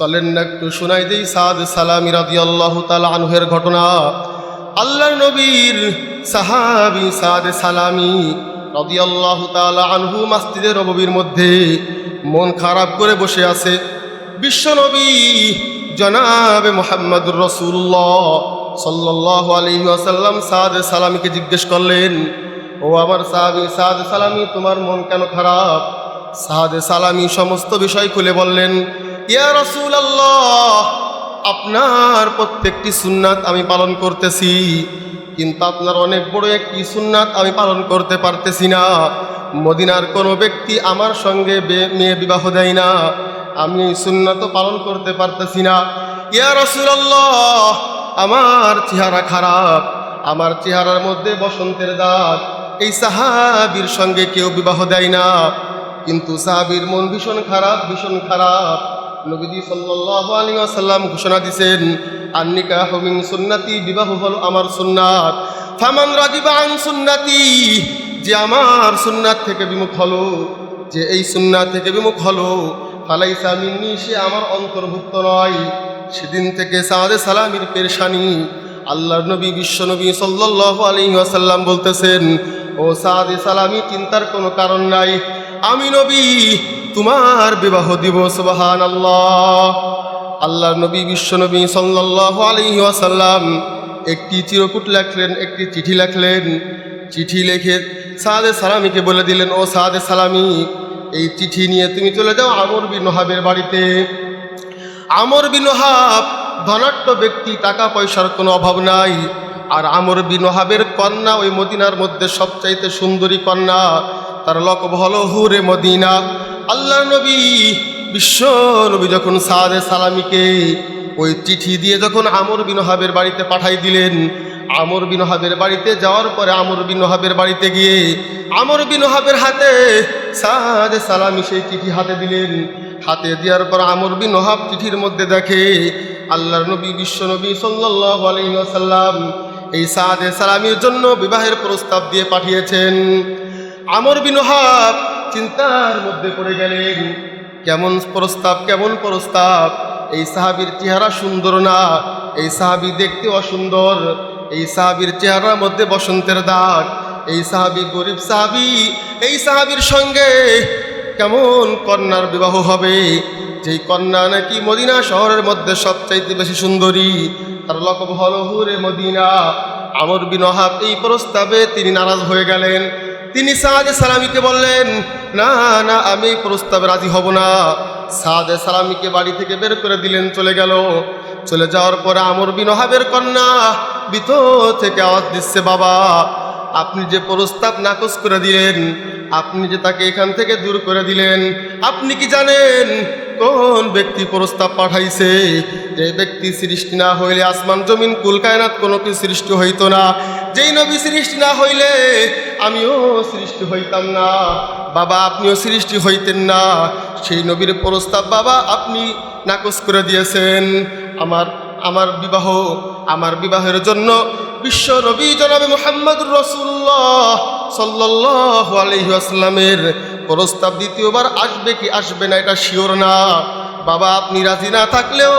চলেন না একটু শোনাই দেই সাদ সালামি রাদি আল্লাহ আনহের ঘটনা। আল্লাহর নবীর সাহাবি সাদ সালামি রাদি আল্লাহ আনহু মাস্তিদের নবীর মধ্যে মন খারাপ করে বসে আছে। বিশ্বনবী জনাবে মোহাম্মদুর রসুল্লাহ সাল্লাহ আলহি আসাল্লাম সাদ সালামিকে জিজ্ঞেস করলেন, ও আমার সাহাবি সাদ সালামি, তোমার মন কেন খারাপ? সাদে সালামি সমস্ত বিষয় খুলে বললেন ইয়া রসুল আপনার প্রত্যেকটি সুন্নাত আমি পালন করতেছি, কিন্তু আপনার অনেক বড় একটি সুন্নাত আমি পালন করতে পারতেছি না। মদিনার কোনো ব্যক্তি আমার সঙ্গে মেয়ে বিবাহ দেয় না, আমি এই সুন্নাত পালন করতে পারতেছি না। ইয়া রসুল আল্লাহ আমার চেহারা খারাপ, আমার চেহারার মধ্যে বসন্তের দাগ, এই সাহাবির সঙ্গে কেউ বিবাহ দেয় না, কিন্তু সাহাবির মন ভীষণ খারাপ ভীষণ খারাপ। নবীজি সাল্লাল্লাহু আলাইহি ওয়াসাল্লাম ঘোষণা দিয়েছেন আন্নিকা হুমিন সুন্নতি বিবাহ হলো আমার সুন্নাত। ফামান রাজিবা আন সুন্নতি, যে আমার সুন্নাত থেকে বিমুখ হলো, যে এই সুন্নাত থেকে বিমুখ হলো, ফালাইসা মিন্নি, সে আমার অন্তর্ভুক্ত নয়। সেদিন থেকে সাদে সালামির পেরেশানি, আল্লাহর নবী বিশ্বনবী সাল্লাল্লাহু আলাইহি ওয়াসাল্লাম বলতেছেন, ও সাদে সালামি চিন্তার কোনো কারণ নাই। আমি নবী তোমার বিবাহ দিব সুবাহান আল্লাহ আল্লাহ নবী বিশ্বনবী সাল্লাল্লাহু আলাইহি ওয়াসাল্লাম একটি চিরকুট লেখলেন, একটি চিঠি লেখলেন। চিঠি লিখে সাদে সালামিকে বলে দিলেন, ও সাদে সালামি, এই চিঠি নিয়ে তুমি চলে যাও আমর বিন ওহাবের বাড়িতে। আমর বিন ওহাব ধনাট্য ব্যক্তি টাকা পয়সার কোনো অভাব নাই। আর আমর বিন ওহাবের কন্যা ওই মদিনার মধ্যে সবচাইতে সুন্দরী কন্যা, তার লকব হলো হুরে মদিনা। আল্লাহ নবী, বিশ্ব নবী যখন সাদে সালামিকে ওই চিঠি দিয়ে যখন আমর বিন ওহাবের বাড়িতে পাঠাই দিলেন, আমর বিন ওহাবের বাড়িতে যাওয়ার পরে আমর বিন ওহাবের বাড়িতে গিয়ে আমর বিন ওহাবের হাতে সাদে সালামি সেই চিঠি হাতে দিলেন। হাতে দেওয়ার পর আমর বিন ওহাব চিঠির মধ্যে দেখে, আল্লাহর নবী, বিশ্ব নবী ওয়াসাল্লাম এই সাদে সালামির জন্য বিবাহের প্রস্তাব দিয়ে পাঠিয়েছেন। আমর বিন ওহাব চিন্তার মধ্যে পড়ে গেলেন কেমন প্রস্তাব কেমন প্রস্তাব? এই সাহাবীর চেহারা সুন্দর না? এই সাহাবি দেখতে অসুন্দর? এই সাহাবির চেহারার মধ্যে বসন্তের দাগ? এই সাহাবি গরিব সাহাবী, এই সাহাবীর সঙ্গে কেমন কন্যার বিবাহ হবে? যেই কন্যা নাকি মদিনা শহরের মধ্যে সবচাইতে বেশি সুন্দরী, তার লকব হল হুরে মদিনা। আমর বিন এই প্রস্তাবে তিনি নারাজ হয়ে গেলেন। তিনি সাদে সালামিকে বললেন, না না, আমি প্রস্তাবে রাজি হব না। সাদে সালামিকে বাড়ি থেকে বের করে দিলেন, চলে গেল। চলে যাওয়ার পরে আমর বিন ওহাবের কন্যা ভিতর থেকে আওয়াজ দিচ্ছে, বাবা, আপনি যে প্রস্তাব নাকচ করে দিলেন, আপনি যে তাকে এখান থেকে দূর করে দিলেন, আপনি কি জানেন কোন ব্যক্তি প্রস্তাব পাঠাইছে, যে ব্যক্তি সৃষ্টি না হইলে আসমান, জমিন, কুল, কায়নাত কোনো কি সৃষ্টি হইত না। যেই নবী সৃষ্টি না হইলে আমিও সৃষ্টি হইতাম না। বাবা, আপনিও সৃষ্টি হইতেন না। সেই নবীর প্রস্তাব, বাবা, আপনি নাকচ করে দিয়েছেন। আমার আমার বিবাহ, আমার বিবাহের জন্য বিশ্ব নবী জনাবে মোহাম্মদ রসুল্লাহ সাল্লাহ আলহিহাস্লামের প্রস্তাব দ্বিতীয়বার আসবে কি আসবে না, এটা শিওর না। বাবা, আপনি রাজি না থাকলেও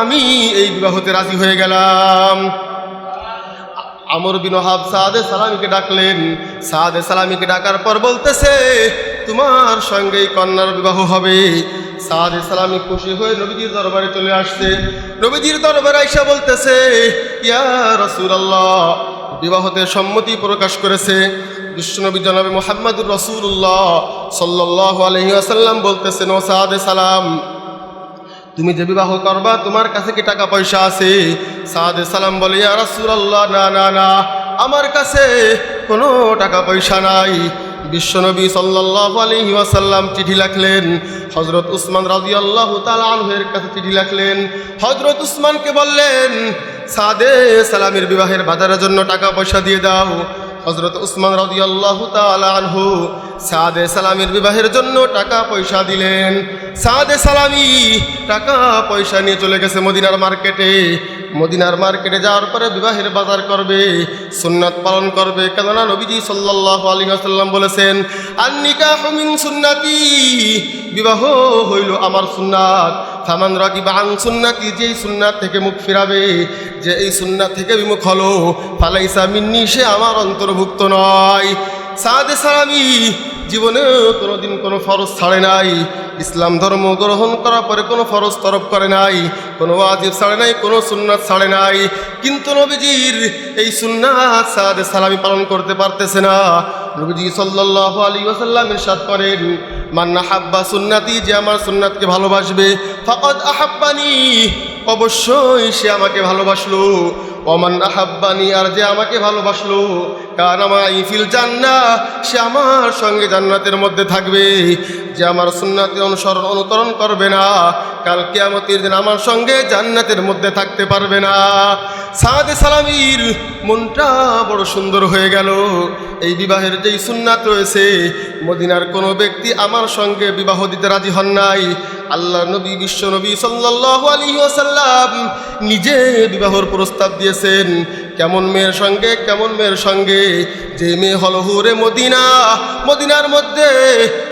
আমি এই বিবাহতে রাজি হয়ে গেলাম। আমর বিন ওহাব সাদে সালামিকে ডাকলেন। সাদে সালামিকে ডাকার পর বলতেছে, তোমার সঙ্গে এই কন্যার বিবাহ হবে। সাদে সালামি খুশি হয়ে নবীজির দরবারে চলে আসছে। নবীজির দরবারে আইসা বলতেছে, ইয়া রসুলাল্লাহ, বিবাহতে সম্মতি প্রকাশ করেছে। বিশ্বনবী জনাবে মোহাম্মদুর রসুল্লাহ সাল্লাহ আলহি আসাল্লাম বলতেছেন, ও সাদে সালাম, তুমি যে বিবাহ করবা, তোমার কাছে কি টাকা পয়সা আছে? সাদে সালাম বলে, ইয়া রাসূলুল্লাহ, না না না, আমার কাছে কোনো টাকা পয়সা নাই। বিশ্বনবী সাল্লাল্লাহু আলাইহি ওয়াসাল্লাম চিঠি লিখলেন, হযরত উসমান রাদিয়াল্লাহু তাআলা আনহুর কাছে চিঠি লিখলেন, হযরত উসমানকে বললেন সাদে সালামের বিবাহের বাজারের জন্য টাকা পয়সা দিয়ে দাও। হজরত উসমান রাদিয়াল্লাহু তাআলা আনহু সাদে সালামের বিবাহের জন্য টাকা পয়সা দিলেন। সাদে সালামি টাকা পয়সা নিয়ে চলে গেছে মদিনার মার্কেটে। মদিনার মার্কেটে যাওয়ার পরে বিবাহের বাজার করবে, সুন্নাত পালন করবে। কেননা নবীজি সাল্লাল্লাহু আলাইহি ওয়াসাল্লাম বলেছেন, আন নিকাহু মিন সুন্নাতি। বিবাহ হইল আমার সুন্নাত। ফামান রাগিবা আন সুন্নাতি যে এই সুন্নাত থেকে মুখ ফিরাবে যে এই সুন্নাত থেকে বিমুখ হলো, ফালাইসা মিন্নি, সে আমার অন্তর্ভুক্ত নয়। সাদে সালামি, জীবনে কোনোদিন কোনো ফরজ ছাড়ে নাই। ইসলাম ধর্ম গ্রহণ করার পরে কোনো ফরজ তরফ করে নাই, কোনো ওয়াজিব ছাড়ে নাই, কোনো সুন্নাত ছাড়ে নাই। কিন্তু নবীজির এই সুন্নাত সাদে সালামি পালন করতে পারতেছে না। নবীজি সাল্লাল্লাহু আলাইহি ওয়াসাল্লাম ইরশাদ করেন মান্না হাব্বা সুন্নাতি, যে আমার সুন্নাতকে ভালোবাসবে, ফাকাদ আহাব্বানি, অবশ্যই সে আমাকে ভালোবাসলো। অমান আহাব্বানি, আর যে আমাকে ভালোবাসলো কার আমার ইফিল জান্না সে আমার সঙ্গে জান্নাতের মধ্যে থাকবে। যে আমার সুন্নাতে অনুসরণ অনুকরণ করবে না কাল কেয়ামতির দিন আমার সঙ্গে জান্নাতের মধ্যে থাকতে পারবে না। সাদে সালামির মনটা বড় সুন্দর হয়ে গেল। এই বিবাহের যেই সুন্নাত রয়েছে, মদিনার কোনো ব্যক্তি আমার সঙ্গে বিবাহ দিতে রাজি হন নাই। আল্লাহ নবী, বিশ্ব নবী সাল্লাহ আলী নিজে বিবাহর প্রস্তাব দিয়েছেন। কেমন মেয়ের সঙ্গে, কেমন মেয়ের সঙ্গে? যে মেয়ে হল হুরে মদিনা। মদিনার মধ্যে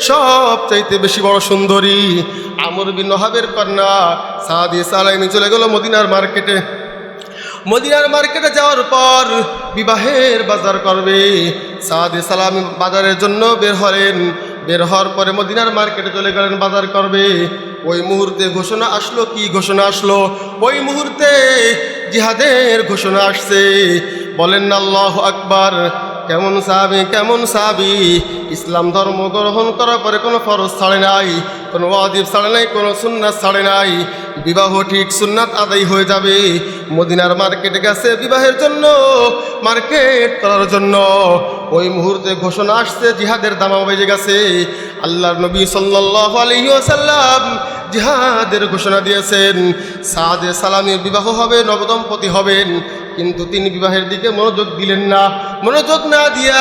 সব চাইতে বেশি বড় সুন্দরী আমর বিন নহাবের কন্যা সাদি সালাইনি চলে গেল মদিনার মার্কেটে। মদিনার মার্কেটে যাওয়ার পর বিবাহের বাজার করবে। সাদে সালাম বাজারের জন্য বের হলেন। বের হওয়ার পরে মদিনার মার্কেটে চলে গেলেন, বাজার করবে। ওই মুহূর্তে ঘোষণা আসলো, কি ঘোষণা আসলো? ওই মুহূর্তে জিহাদের ঘোষণা আসছে। বলেন, আল্লাহ আকবার। কেমন সাবি কেমন সাবি ইসলাম ধর্ম গ্রহণ করার পরে কোনো ফরজ ছাড়ে নাই, কোনো ওয়াজিব ছাড়ে নাই, কোনো সুন্নাস ছাড়ে নাই। বিবাহ ঠিক সুন্নাত আদায় হয়ে যাবে। মদিনার মার্কেটে গেছে বিবাহের জন্য, মার্কেট করার জন্য। ওই মুহূর্তে ঘোষণা আসছে, জিহাদের দামা বেজে গেছে। আল্লাহর নবী সাল্লাল্লাহু আলাইহি ওয়াসাল্লাম জিহাদের ঘোষণা দিয়েছেন, সাদে সালামের বিবাহ হবে, নবদম্পতি হবেন। কিন্তু তিনি বিবাহের দিকে মনোযোগ দিলেন না। মনোযোগ না দিয়া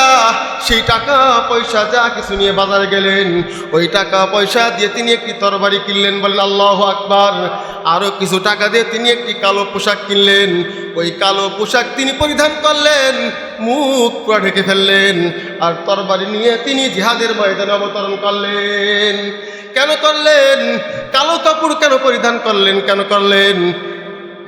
সেই টাকা পয়সা যা কিছু নিয়ে বাজারে গেলেন, ওই টাকা পয়সা দিয়ে তিনি একটি তরবারি কিনলেন বলেন আল্লাহ আকবার। আরও কিছু টাকা দিয়ে তিনি একটি কালো পোশাক কিনলেন, ওই কালো পোশাক তিনি পরিধান করলেন, মুখ পুরা ঢেকে ফেললেন আর তরবারি নিয়ে তিনি জিহাদের ময়দানে অবতরণ করলেন। কেন করলেন? কালো কাপড় কেন পরিধান করলেন? কেন করলেন?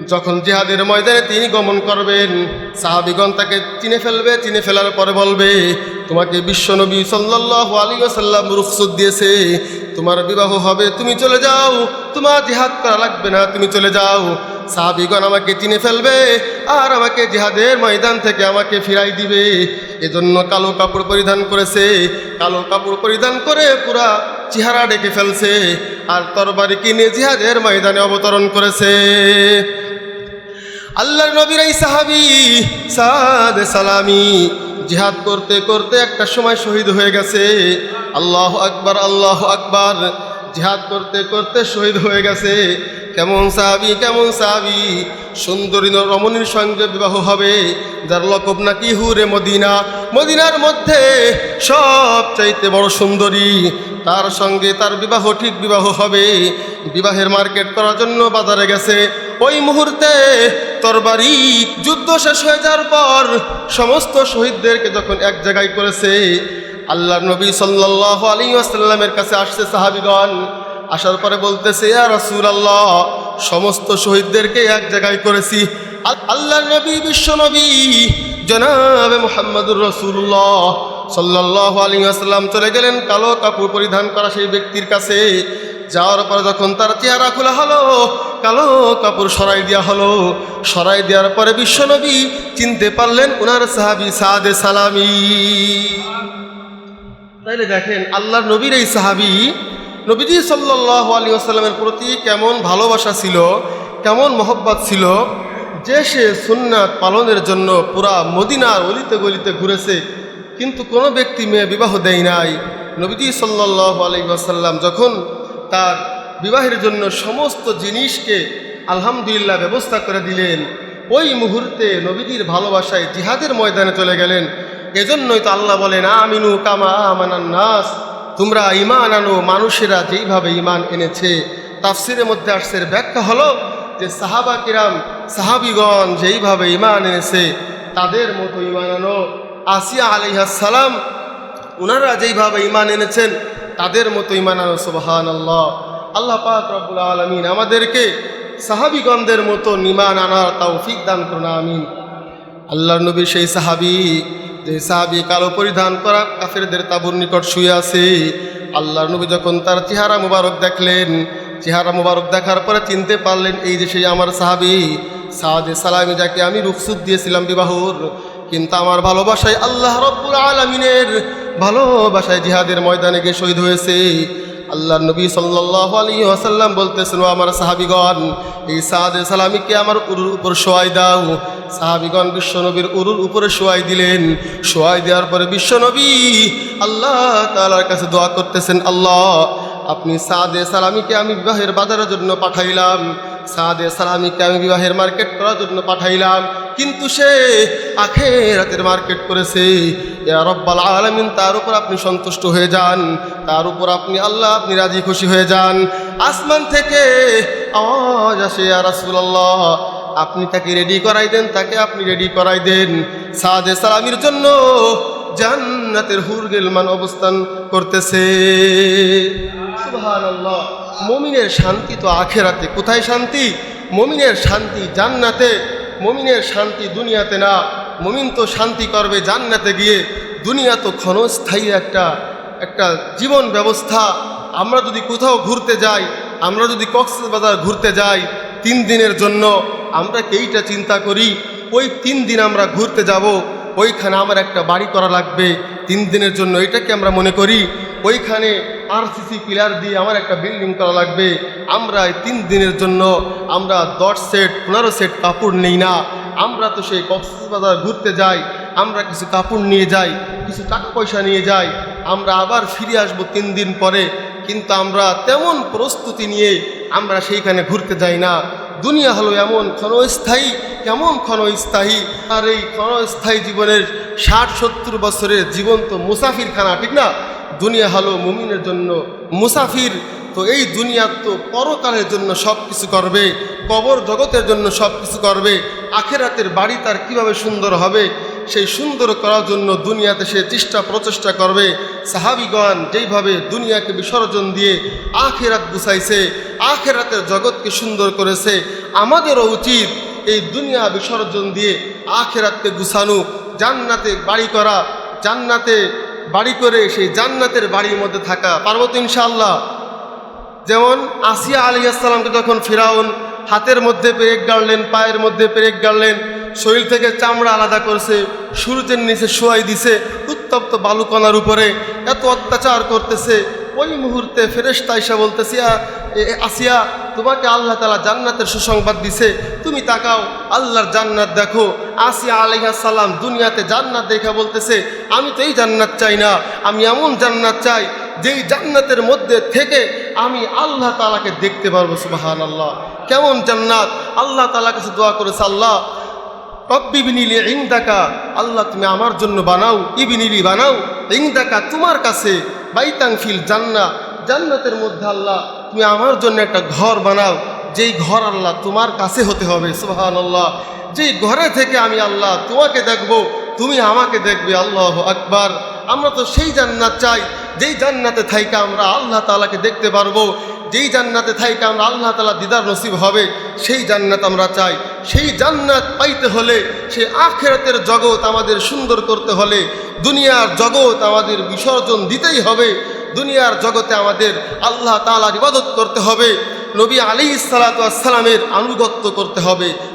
যখন জিহাদের ময়দানে তিনি গমন করবেন, সাহাবিগণ তাকে চিনে ফেলবে, চিনে ফেলার পরে বলবে, তোমাকে বিশ্বনবী সাল্লাহ আলী সাল্লাম রুখসুদ দিয়েছে। তোমার বিবাহ হবে, তুমি চলে যাও। তোমার জিহাদ করা লাগবে না, তুমি চলে যাও। সাহাবিগণ আমাকে চিনে ফেলবে আর আমাকে জিহাদের ময়দান থেকে আমাকে ফিরাই দিবে। এজন্য কালো কাপড় পরিধান করেছে। কালো কাপড় পরিধান করে পুরা চেহারা ডেকে ফেলছে। আর তরবারি কিনে জিহাদের ময়দানে অবতরণ করেছে। আল্লাহর নবীর এই সাহাবি সাদ সালামি জিহাদ করতে করতে একটা সময় শহীদ হয়ে গেছে। আল্লাহ আকবার আল্লাহ আকবার, জিহাদ করতে করতে শহীদ হয়ে গেছে। কেমন সাহাবি কেমন সাহাবি, সুন্দরী রমণীর সঙ্গে বিবাহ হবে, যার লকব নাকি হুরে মদিনা। মদিনার মধ্যে সব চাইতে বড় সুন্দরী, তার সঙ্গে তার বিবাহ ঠিক বিবাহ হবে। বিবাহের মার্কেট করার জন্য বাজারে গেছে। ওই মুহূর্তে তরবারি যুদ্ধ শেষ হয়ে যাওয়ার পর সমস্ত শহীদদেরকে যখন এক জায়গায় করেছে আল্লাহ নবী সাল্লাহ আলী আসাল্লামের কাছে আসছে সাহাবিগণ, আসার পরে বলতেছে আর রসুল আল্লাহ সমস্ত শহীদদেরকে এক জায়গায় করেছি। আল্লাহ নবী, বিশ্ব নবী, জনাবে মোহাম্মদুর রসুল্লাহ সাল্লাহ আলী আসাল্লাম চলে গেলেন কালো কাপড় পরিধান করা সেই ব্যক্তির কাছে। যাওয়ার পরে যখন তার চেহারা খোলা হলো, কালো কাপড় সরাই দেওয়া হলো। সরাই দেওয়ার পরে বিশ্বনবী চিনতে পারলেন উনার সাহাবি সাদে সালামি। তাইলে দেখেন আল্লাহ নবীর এই সাহাবি, নবীজি সাল্লাহ আলী আসাল্লামের প্রতি কেমন ভালোবাসা ছিল, কেমন মহব্বত ছিল, যে সে সুন্নাত পালনের জন্য পুরা মদিনার অলিতে গলিতে ঘুরেছে, কিন্তু কোনো ব্যক্তি মেয়ে বিবাহ দেয় নাই। নবীজি সাল্লাহ আলী আসাল্লাম যখন তার বিবাহের জন্য সমস্ত জিনিসকে আলহামদুলিল্লাহ ব্যবস্থা করে দিলেন। ওই মুহূর্তে নবীজির ভালোবাসায় জিহাদের ময়দানে চলে গেলেন। এজন্যই তো আল্লাহ বলেন, আমিনু কামা আমানান নাস। তোমরা ইমান আনো, মানুষেরা যেইভাবে ইমান এনেছে। তাফসিরের মধ্যে আসছে ব্যাখ্যা হলো যে সাহাবা কিরাম, সাহাবিগণ যেইভাবে ইমান এনেছে, তাদের মতো ইমান আনো। আসিয়া আলিহাসালাম ওনারা যেইভাবে ইমান এনেছেন তাদের মতো ইমান আনো সুবাহান আল্লাহ আল্লাহ পাক রব্বুল আলমিন আমাদেরকে সাহাবিগণদের মতো নিমান আনার তৌফিক দান করুন, আমিন। আল্লাহর নবীর সেই সাহাবি, যে সাহাবি কালো পরিধান করা কাফেরদের তাবুর নিকট শুয়ে আছে, আল্লাহর নবী যখন তার চেহারা মুবারক দেখলেন, চেহারা মুবারক দেখার পরে চিনতে পারলেন, এই যে সেই আমার সাহাবি সাহাদে সালামি যাকে আমি রুখসুদ দিয়েছিলাম বিবাহর কিন্তু আমার ভালোবাসায় আল্লাহ রব্বুল আলমিনের ভালোবাসায় জিহাদের ময়দানে গিয়ে শহীদ হয়েছে। আল্লাহ নবী সাল্লাহ আলী আসাল্লাম বলতেছেন আমার সাহাবিগণ, এই সাহাদে সালামিকে আমার উরুর উপর শোয়াই দাও। সাহাবিগণ বিশ্বনবীর উরুর উপরে শোয়াই দিলেন। শোয়াই দেওয়ার পরে বিশ্বনবী আল্লাহ তালার কাছে দোয়া করতেছেন, আল্লাহ, আপনি সাদে সালামিকে আমি বিবাহের বাজারের জন্য পাঠাইলাম। সাদে সালামিকে আমি বিবাহের মার্কেট করার জন্য পাঠাইলাম। কিন্তু সে আখেরাতের মার্কেট করেছে। রব্বাল আলামিন, তার উপর আপনি সন্তুষ্ট হয়ে যান, তার উপর আপনি আল্লাহ, আপনি রাজি খুশি হয়ে যান। আসমান থেকে আওয়াজ আসে রাসূলুল্লাহ, আপনি তাকে রেডি করাই দেন, তাকে আপনি রেডি করাই দেন। সাদে সালামির জন্য জান্নাতের হুরগেলমান অবস্থান করতেছে। মমিনের শান্তি তো আখেরাতে। কোথায় শান্তি? মমিনের শান্তি জান্নাতে। মমিনের শান্তি দুনিয়াতে না। মমিন তো শান্তি করবে জান্নাতে গিয়ে। দুনিয়া তো ক্ষণস্থায়ী একটা একটা জীবন ব্যবস্থা। আমরা যদি কোথাও ঘুরতে যাই, আমরা যদি কক্সবাজার ঘুরতে যাই, তিন দিনের জন্য আমরা কেইটা চিন্তা করি? ওই তিন দিন আমরা ঘুরতে যাব, ওইখানে আমার একটা বাড়ি করা লাগবে। তিন দিনের জন্য এটাকে আমরা মনে করি। ওইখানে আরসিসি পিলার দিয়ে আমার একটা বিল্ডিং করা লাগবে। আমরা তিন দিনের জন্য আমরা দশ সেট, পনেরো সেট কাপড় নেই না। আমরা তো সেই কক্সবাজার ঘুরতে যাই, আমরা কিছু কাপড় নিয়ে যাই, কিছু টাকা পয়সা নিয়ে যাই, আমরা আবার ফিরে আসব তিন দিন পরে। কিন্তু আমরা তেমন প্রস্তুতি নিয়ে আমরা সেইখানে ঘুরতে যাই না। দুনিয়া হলো এমন ক্ষণস্থায়ী, কেমন ক্ষণস্থায়ী? আর এই ক্ষণস্থায়ী জীবনের ষাট সত্তর বছরের জীবন তো মুসাফিরখানা, ঠিক না? দুনিয়া হলো মুমিনের জন্য মুসাফির। তো এই দুনিয়া তো পরকালের জন্য সব কিছু করবে, কবর জগতের জন্য সব কিছু করবে, আখেরাতের বাড়ি তার কীভাবে সুন্দর হবে, সেই সুন্দর করার জন্য দুনিয়াতে সে চেষ্টা প্রচেষ্টা করবে। সাহাবিগণ যেইভাবে দুনিয়াকে বিসর্জন দিয়ে আখেরাত গুছাইছে, আখেরাতের জগৎকে সুন্দর করেছে, আমাদেরও উচিত এই দুনিয়া বিসর্জন দিয়ে আখেরাতকে গুছানো, জান্নাতে বাড়ি করা, জান্নাতে বাড়ি করে সেই জান্নাতের বাড়ির মধ্যে থাকা পার্বত তো ইনশাআল্লাহ। যেমন আসিয়া আলী আসসালামকে যখন ফেরাউন হাতের মধ্যে পেরেক গাড়লেন পায়ের মধ্যে পেরেক গাড়লেন শরীর থেকে চামড়া আলাদা করছে সূর্যের নিচে শোয়াই দিছে উত্তপ্ত বালুকণার উপরে এত অত্যাচার করতেছে ওই মুহূর্তে ফেরেশতা এসে বলতেছে এ, এ, আসিয়া তোমাকে আল্লাহ তালা জান্নাতের সুসংবাদ দিছে। তুমি তাকাও, আল্লাহর জান্নাত দেখো। আসিয়া আলাইহাস সালাম দুনিয়াতে জান্নাত দেখা বলতেছে, আমি তো এই জান্নাত চাই না, আমি এমন জান্নাত চাই যেই জান্নাতের মধ্যে থেকে আমি আল্লাহ তালাকে দেখতে পারব সুবাহান আল্লাহ কেমন জান্নাত? আল্লাহ তালা কাছে দোয়া করেছে, আল্লাহ, রব্বি বিনিলি ইংদাকা আল্লাহ তুমি আমার জন্য বানাও ইবিনিলি বানাও ইংদাকা তোমার কাছে বাইতাং ফিল জান্না জান্নাতের মধ্যে আল্লাহ তুমি আমার জন্য একটা ঘর বানাও। যেই ঘর আল্লাহ তোমার কাছে হতে হবে সুবাহান আল্লাহ যেই ঘরে থেকে আমি আল্লাহ তোমাকে দেখব, তুমি আমাকে দেখবে, আল্লাহ আকবার। আমরা তো সেই জান্নাত চাই, যেই জান্নাতে থাইকা আমরা আল্লাহ তালাকে দেখতে পারব, যেই জান্নাতে থাইকা আমরা আল্লাহ তালা দিদার নসিব হবে, সেই জান্নাত আমরা চাই। সেই জান্নাত পাইতে হলে সে আখেরাতের জগৎ আমাদের সুন্দর করতে হলে, দুনিয়ার জগৎ আমাদের বিসর্জন দিতেই হবে। দুনিয়ার জগতে আমাদের আল্লাহ তালার ইবাদত করতে হবে নবী আলী সালাতামের আনুগত্য করতে হবে।